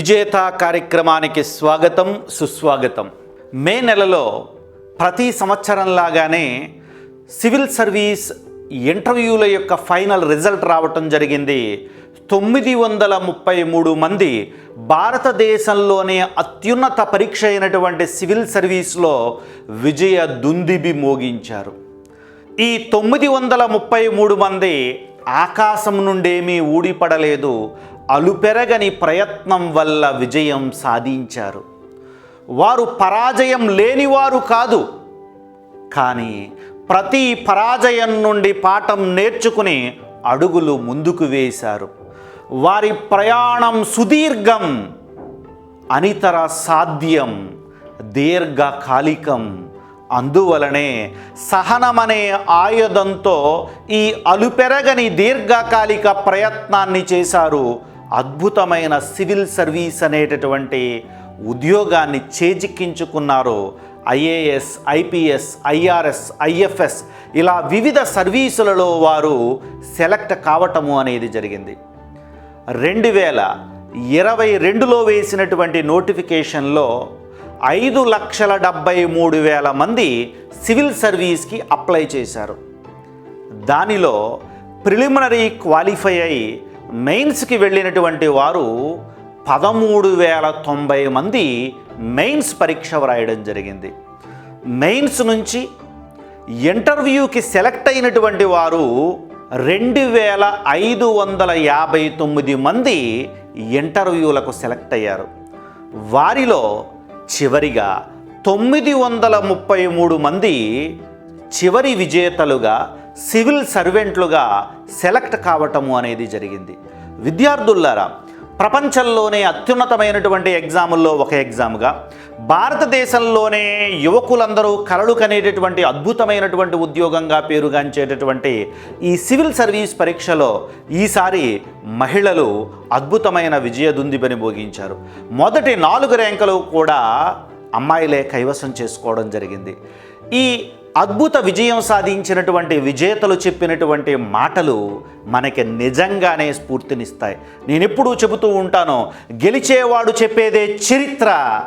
విజేత కార్యక్రమానికి స్వాగతం సుస్వాగతం. మే నెలలో ప్రతి సంవత్సరంలాగానే సివిల్ సర్వీస్ ఇంటర్వ్యూల యొక్క ఫైనల్ రిజల్ట్ రావటం జరిగింది. తొమ్మిది వందల ముప్పై మూడు మంది భారతదేశంలోనే అత్యున్నత పరీక్ష అయినటువంటి సివిల్ సర్వీస్లో విజయ దుందిబి మోగించారు. ఈ తొమ్మిది వందల ముప్పై మూడు మంది ఆకాశం నుండేమీ ఊడిపడలేదు. అలుపెరగని ప్రయత్నం వల్ల విజయం సాధించారు. వారు పరాజయం లేనివారు కాదు. కానీ ప్రతి పరాజయం నుండి పాఠం నేర్చుకుని అడుగులు ముందుకు వేశారు. వారి ప్రయాణం సుదీర్ఘం అనితర సాధ్యం దీర్ఘకాలికం. అందువలనే సహనమనే ఆయుధంతో ఈ అలుపెరగని దీర్ఘకాలిక ప్రయత్నాన్ని చేశారు అద్భుతమైన సివిల్ సర్వీస్ అనేటటువంటి ఉద్యోగాన్ని చేజిక్కించుకున్నారు ఐఏఎస్ ఐపీఎస్ ఐఆర్ఎస్ ఐఎఫ్ఎస్ ఇలా వివిధ సర్వీసులలో వారు సెలెక్ట్ కావటము అనేది జరిగింది. రెండు వేల ఇరవై రెండులో వేసినటువంటి నోటిఫికేషన్లో ఐదు లక్షల డెబ్బై మూడు వేల మంది సివిల్ సర్వీస్కి అప్లై చేశారు. దానిలో ప్రిలిమినరీ క్వాలిఫై అయి మెయిన్స్కి వెళ్ళినటువంటి వారు పదమూడు వేల తొంభై మంది మెయిన్స్ పరీక్ష వ్రాయడం జరిగింది. మెయిన్స్ నుంచి ఇంటర్వ్యూకి సెలెక్ట్ అయినటువంటి వారు రెండు వేల ఐదు వందల యాభై తొమ్మిది మంది ఇంటర్వ్యూలకు సెలెక్ట్ అయ్యారు. వారిలో చివరిగా తొమ్మిది వందల ముప్పై మూడు మంది చివరి విజేతలుగా సివిల్ సర్వెంట్లుగా సెలెక్ట్ కావటము అనేది జరిగింది. విద్యార్థుల్లారా ప్రపంచంలోనే అత్యున్నతమైనటువంటి ఎగ్జాముల్లో ఒక ఎగ్జామ్గా భారతదేశంలోనే యువకులందరూ కలలు కనేటటువంటి అద్భుతమైనటువంటి ఉద్యోగంగా పేరుగాంచేటటువంటి ఈ సివిల్ సర్వీస్ పరీక్షలో ఈసారి మహిళలు అద్భుతమైన విజయదుందిబని భోగించారు. మొదటి నాలుగు ర్యాంకులు కూడా అమ్మాయిలే కైవసం చేసుకోవడం జరిగింది. ఈ అద్భుత విజయం సాధించినటువంటి విజేతలు చెప్పినటువంటి మాటలు మనకి నిజంగానే స్ఫూర్తినిస్తాయి. నేను ఎప్పుడూ చెబుతూ ఉంటాను గెలిచేవాడు చెప్పేదే చరిత్ర.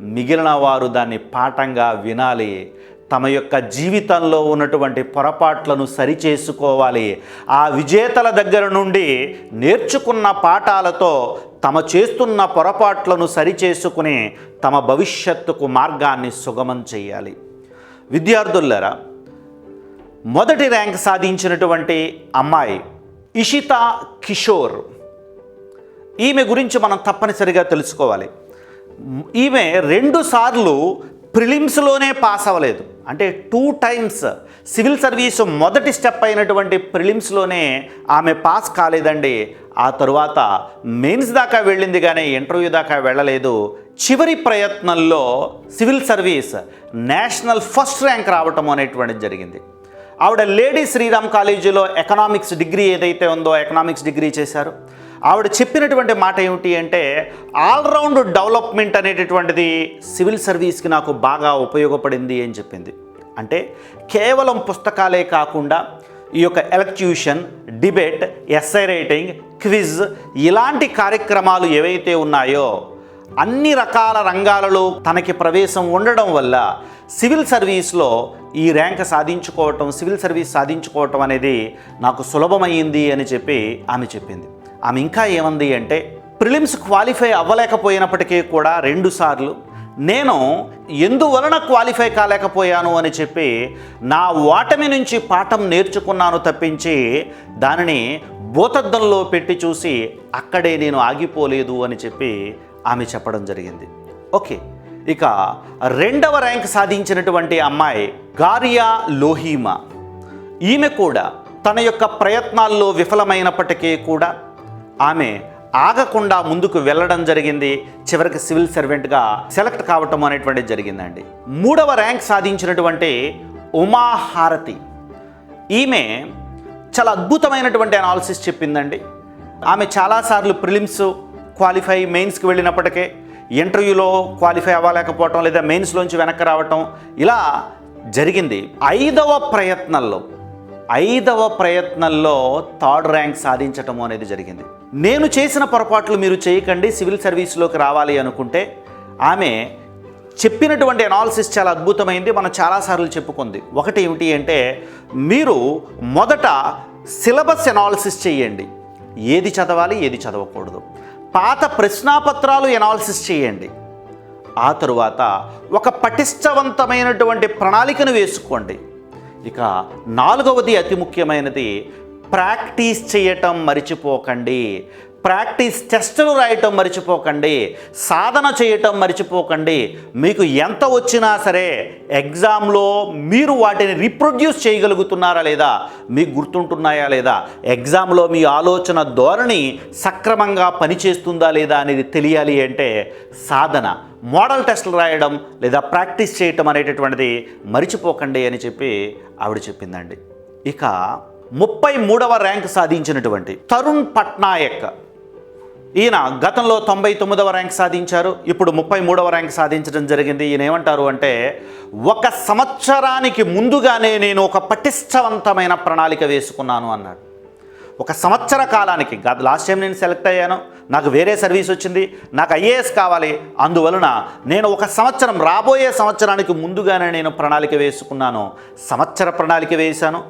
మిగిలిన వారు దాన్ని పాఠంగా వినాలి. తమ యొక్క జీవితంలో ఉన్నటువంటి పొరపాట్లను సరిచేసుకోవాలి. ఆ విజేతల దగ్గర నుండి నేర్చుకున్న పాఠాలతో తమ చేస్తున్న పొరపాట్లను సరిచేసుకుని తమ భవిష్యత్తుకు మార్గాన్ని సుగమం చేయాలి. విద్యార్థులరా మొదటి ర్యాంక్ సాధించినటువంటి అమ్మాయి ఇషితా కిషోర్. ఈమె గురించి మనం తప్పనిసరిగా తెలుసుకోవాలి. ఈమె రెండు సార్లు ప్రిలిమ్స్లోనే పాస్ అవ్వలేదు. అంటే టూ టైమ్స్ సివిల్ సర్వీస్ మొదటి స్టెప్ అయినటువంటి ప్రిలిమ్స్లోనే ఆమె పాస్ కాలేదండి. ఆ తరువాత మెయిన్స్ దాకా వెళ్ళింది కానీ ఇంటర్వ్యూ దాకా వెళ్ళలేదు. చివరి ప్రయత్నంలో civil service national first rank రావటం అనేటువంటిది జరిగింది. ఆవిడ లేడీ శ్రీరామ్ కాలేజీలో ఎకనామిక్స్ డిగ్రీ ఏదైతే ఉందో ఎకనామిక్స్ డిగ్రీ చేశారు. ఆవిడ చెప్పినటువంటి మాట ఏమిటి అంటే ఆల్రౌండ్ డెవలప్మెంట్ అనేటటువంటిది సివిల్ సర్వీస్కి నాకు బాగా ఉపయోగపడింది అని చెప్పింది. అంటే కేవలం పుస్తకాలే కాకుండా ఈ యొక్క elocution debate essay writing quiz ఇలాంటి కార్యక్రమాలు ఏవైతే ఉన్నాయో అన్ని రకాల రంగాలలో తనకి ప్రవేశం ఉండడం వల్ల సివిల్ సర్వీస్లో ఈ ర్యాంక్ సాధించుకోవటం సివిల్ సర్వీస్ సాధించుకోవటం అనేది నాకు సులభమైంది అని చెప్పి ఆమె చెప్పింది. ఆమె ఇంకా ఏమంది అంటే ప్రిలిమ్స్ క్వాలిఫై అవ్వలేకపోయినప్పటికీ కూడా రెండుసార్లు నేను ఎందువలన క్వాలిఫై కాలేకపోయాను అని చెప్పి నా ఓటమి నుంచి పాఠం నేర్చుకున్నాను తప్పించి దానిని భూతద్దంలో పెట్టి చూసి అక్కడే నేను ఆగిపోలేదు అని చెప్పి ఆమె చెప్పడం జరిగింది. ఓకే ఇక రెండవ ర్యాంక్ సాధించినటువంటి అమ్మాయి గారియా లోహీమా. ఈమె కూడా తన యొక్క ప్రయత్నాల్లో విఫలమైనప్పటికీ కూడా ఆమె ఆగకుండా ముందుకు వెళ్ళడం జరిగింది. చివరికి సివిల్ సర్వెంట్గా సెలెక్ట్ కావటం అనేటువంటిది జరిగిందండి. మూడవ ర్యాంక్ సాధించినటువంటి ఉమాహారతి ఈమె చాలా అద్భుతమైనటువంటి అనాలిసిస్ చెప్పిందండి. ఆమె చాలాసార్లు ప్రిలిమ్స్ క్వాలిఫై మెయిన్స్కి వెళ్ళినప్పటికే ఇంటర్వ్యూలో క్వాలిఫై అవ్వలేకపోవటం లేదా మెయిన్స్లోంచి వెనక్కి రావటం ఇలా జరిగింది. ఐదవ ప్రయత్నంలో ఐదవ ప్రయత్నంలో థర్డ్ ర్యాంక్ సాధించటం అనేది జరిగింది. నేను చేసిన పొరపాట్లు మీరు చేయకండి సివిల్ సర్వీస్లోకి రావాలి అనుకుంటే ఆమె చెప్పినటువంటి అనాలిసిస్ చాలా అద్భుతమైంది. మనం చాలాసార్లు చెప్పుకుంది. ఒకటి ఏమిటి అంటే మీరు మొదట సిలబస్ అనాలిసిస్ చేయండి. ఏది చదవాలి ఏది చదవకూడదు. పాత ప్రశ్నాపత్రాలు ఎనాలిసిస్ చేయండి. ఆ తరువాత ఒక పటిష్టవంతమైనటువంటి ప్రణాళికను వేసుకోండి. ఇక నాలుగవది అతి ముఖ్యమైనది ప్రాక్టీస్ చేయటం మర్చిపోకండి. ప్రాక్టీస్ టెస్టులు రాయటం మర్చిపోకండి సాధన చేయటం మర్చిపోకండి. మీకు ఎంత వచ్చినా సరే ఎగ్జామ్లో మీరు వాటిని రీప్రొడ్యూస్ చేయగలుగుతున్నారా లేదా మీకు గుర్తుంటున్నాయా లేదా ఎగ్జామ్లో మీ ఆలోచన ధోరణి సక్రమంగా పనిచేస్తుందా లేదా అనేది తెలియాలి అంటే సాధన మోడల్ టెస్టులు రాయడం లేదా ప్రాక్టీస్ చేయటం అనేటటువంటిది మర్చిపోకండి అని చెప్పి ఆవిడ చెప్పిందండి. ఇక ముప్పై మూడవ ర్యాంక్ సాధించినటువంటి తరుణ్ పట్నాయక్ ఈయన గతంలో తొంభై తొమ్మిదవ ర్యాంక్ సాధించారు ఇప్పుడు ముప్పై మూడవ ర్యాంక్ సాధించడం జరిగింది. ఈయన ఏమంటారు అంటే ఒక సంవత్సరానికి ముందుగానే నేను ఒక పటిష్టవంతమైన ప్రణాళిక వేసుకున్నాను అన్నాడు. ఒక సంవత్సర కాలానికి గత లాస్ట్ టైం నేను సెలెక్ట్ అయ్యాను నాకు వేరే సర్వీస్ వచ్చింది నాకు ఐఏఎస్ కావాలి అందువలన నేను ఒక సంవత్సరం రాబోయే సంవత్సరానికి ముందుగానే నేను ప్రణాళిక వేసుకున్నాను. సంవత్సర ప్రణాళిక వేశాను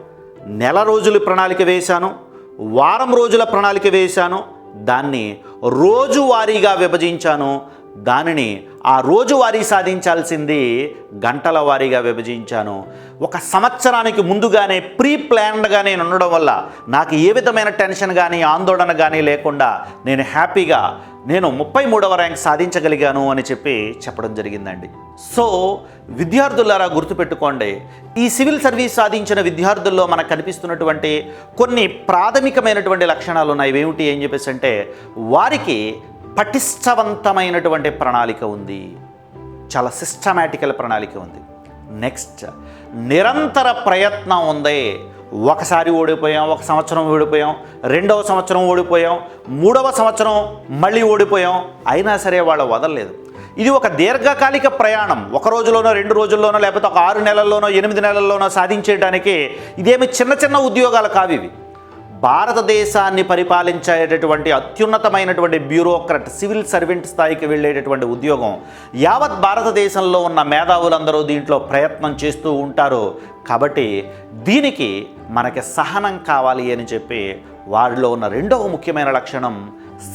నెల రోజుల ప్రణాళిక వేశాను వారం రోజుల ప్రణాళిక వేశాను దాన్ని రోజువారీగా విభజించాను. దానిని ఆ రోజువారీ సాధించాల్సింది గంటల వారీగా విభజించాను. ఒక సంవత్సరానికి ముందుగానే ప్రీ ప్లాన్డ్గా నేను ఉండడం వల్ల నాకు ఏ విధమైన టెన్షన్ కానీ ఆందోళన కానీ లేకుండా నేను హ్యాపీగా నేను ముప్పై మూడవ ర్యాంక్ సాధించగలిగాను అని చెప్పి చెప్పడం జరిగిందండి. సో విద్యార్థులారా గుర్తుపెట్టుకోండి ఈ సివిల్ సర్వీస్ సాధించిన విద్యార్థుల్లో మనకు కనిపిస్తున్నటువంటి కొన్ని ప్రాథమికమైనటువంటి లక్షణాలు ఉన్నాయి ఏమిటి ఏం చెప్పేసి అంటే వారికి పటిష్టవంతమైనటువంటి ప్రణాళిక ఉంది. చాలా సిస్టమేటికల్ ప్రణాళిక ఉంది. నెక్స్ట్ నిరంతర ప్రయత్నం ఉంది. ఒకసారి ఓడిపోయాం ఒక సంవత్సరం ఓడిపోయాం రెండవ సంవత్సరం ఓడిపోయాం మూడవ సంవత్సరం మళ్ళీ ఓడిపోయాం. అయినా సరే వాళ్ళు వదలలేదు. ఇది ఒక దీర్ఘకాలిక ప్రయాణం. ఒక రోజులోనో రెండు రోజుల్లోనో లేకపోతే ఒక ఆరు నెలల్లోనో ఎనిమిది నెలల్లోనో సాధించేయడానికి ఇదేమి చిన్న చిన్న ఉద్యోగాలు కావి ఇవి. భారతదేశాన్ని పరిపాలించేటటువంటి అత్యున్నతమైనటువంటి బ్యూరోక్రట్ సివిల్ సర్వెంట్ స్థాయికి వెళ్ళేటటువంటి ఉద్యోగం యావత్ భారతదేశంలో ఉన్న మేధావులందరూ దీంట్లో ప్రయత్నం చేస్తూ ఉంటారు. కాబట్టి దీనికి మనకి సహనం కావాలి అని చెప్పి వారిలో ఉన్న రెండవ ముఖ్యమైన లక్షణం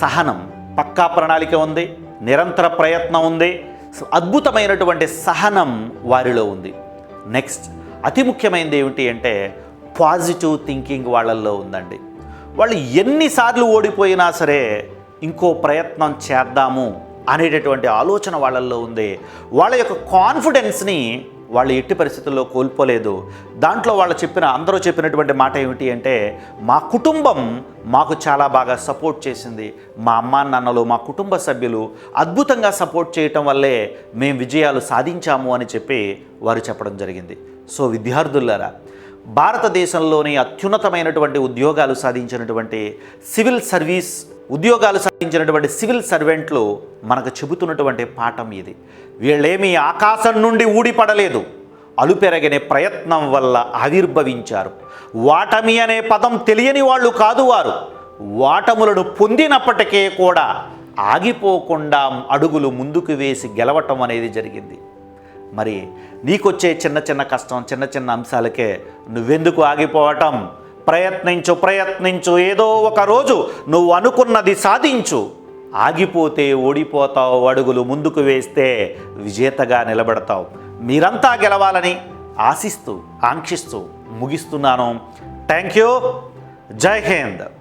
సహనం. పక్కా ప్రణాళిక ఉంది నిరంతర ప్రయత్నం ఉంది అద్భుతమైనటువంటి సహనం వారిలో ఉంది. నెక్స్ట్ అతి ముఖ్యమైనది ఏమిటి అంటే పాజిటివ్ థింకింగ్ వాళ్ళల్లో ఉందండి. వాళ్ళు ఎన్నిసార్లు ఓడిపోయినా సరే ఇంకో ప్రయత్నం చేద్దాము అనేటటువంటి ఆలోచన వాళ్ళల్లో ఉంది. వాళ్ళ యొక్క కాన్ఫిడెన్స్ని వాళ్ళు ఎట్టి పరిస్థితుల్లో కోల్పోలేదు. దాంట్లో వాళ్ళు చెప్పిన అందరూ చెప్పినటువంటి మాట ఏమిటి అంటే మా కుటుంబం మాకు చాలా బాగా సపోర్ట్ చేసింది. మా అమ్మా నాన్నలు మా కుటుంబ సభ్యులు అద్భుతంగా సపోర్ట్ చేయటం వల్లే మేము విజయాలు సాధించాము అని చెప్పి వారు చెప్పడం జరిగింది. సో విద్యార్థులారా భారతదేశంలోని అత్యున్నతమైనటువంటి ఉద్యోగాలు సాధించినటువంటి సివిల్ సర్వీస్ ఉద్యోగాలు సాధించినటువంటి సివిల్ సర్వెంట్లు మనకు చెబుతున్నటువంటి పాఠం ఇది. వీళ్ళేమీ ఆకాశం నుండి ఊడిపడలేదు. అలుపెరగనే ప్రయత్నం వల్ల ఆవిర్భవించారు. వాటమి అనే పదం తెలియని వాళ్ళు కాదు వారు. వాటములను పొందినప్పటికే కూడా ఆగిపోకుండా అడుగులు ముందుకు వేసి గెలవటం అనేది జరిగింది. మరి నీకొచ్చే చిన్న చిన్న కష్టం చిన్న చిన్న అంశాలకే నువ్వెందుకు ఆగిపోవటం? ప్రయత్నించు ప్రయత్నించు. ఏదో ఒక రోజు నువ్వు అనుకున్నది సాధించు. ఆగిపోతే ఓడిపోతావు అడుగులు ముందుకు వేస్తే విజేతగా నిలబడతావు. మీరంతా గెలవాలని ఆశిస్తూ ఆంక్షిస్తూ ముగిస్తున్నాను. థ్యాంక్ యూ జై హింద్.